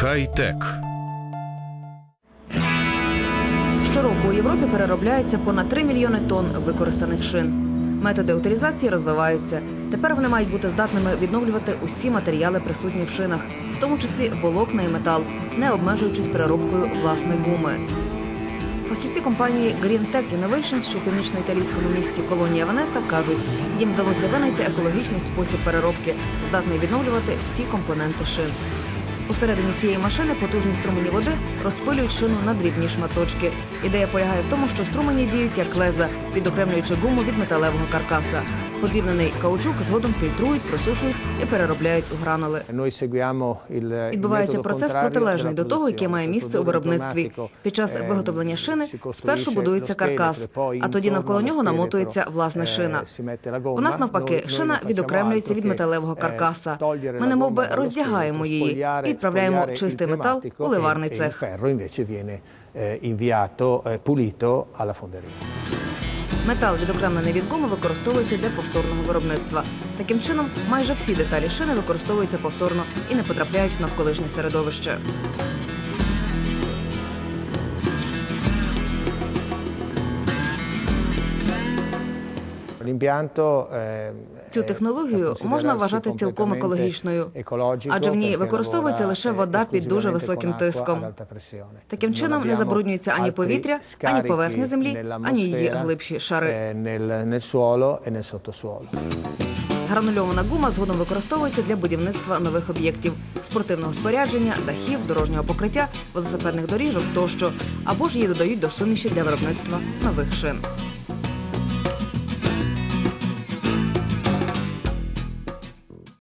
Хай-тек. Щороку у Європі переробляється понад 3 мільйони тонн використаних шин. Методи утилізації розвиваються. Тепер вони мають бути здатними відновлювати усі матеріали, присутні в шинах, в тому числі волокна і метал, не обмежуючись переробкою власне гуми. Фахівці компанії Green Tech Innovations, що в північно-італійському місті Колонія Венета, кажуть, їм вдалося винайти екологічний спосіб переробки, здатний відновлювати всі компоненти шин. Усередині цієї машини потужні струмені води розпилюють шину на дрібні шматочки. Ідея полягає в тому, що струмені діють як леза, відокремлюючи гуму від металевого каркаса. Подрібнений каучук згодом фільтрують, просушують і переробляють у гранули. Відбувається процес протилежний до того, який має місце у виробництві. Під час виготовлення шини спершу будується каркас, а тоді навколо нього намотується власне шина. У нас навпаки шина відокремлюється від металевого каркаса. Ми немов би роздягаємо її і відправляємо чистий метал у ливарний цех. inviato eh, pulito alla fonderia. Метал, відокремлений від гуми, використовується для повторного виробництва. Таким чином, майже всі деталі шини використовуються повторно і не потрапляють в навколишнє середовище. Цю технологію можна вважати цілком екологічною, адже в ній використовується лише eh, вода під дуже високим тиском. Таким чином не забруднюється ані повітря, ані поверхня землі, ані її глибші шари. eh, suolo e. Гранульована гума згодом використовується для будівництва нових об'єктів, спортивного спорядження, дахів, дорожнього покриття, велосипедних доріжок тощо, або ж її додають до суміші для виробництва нових шин.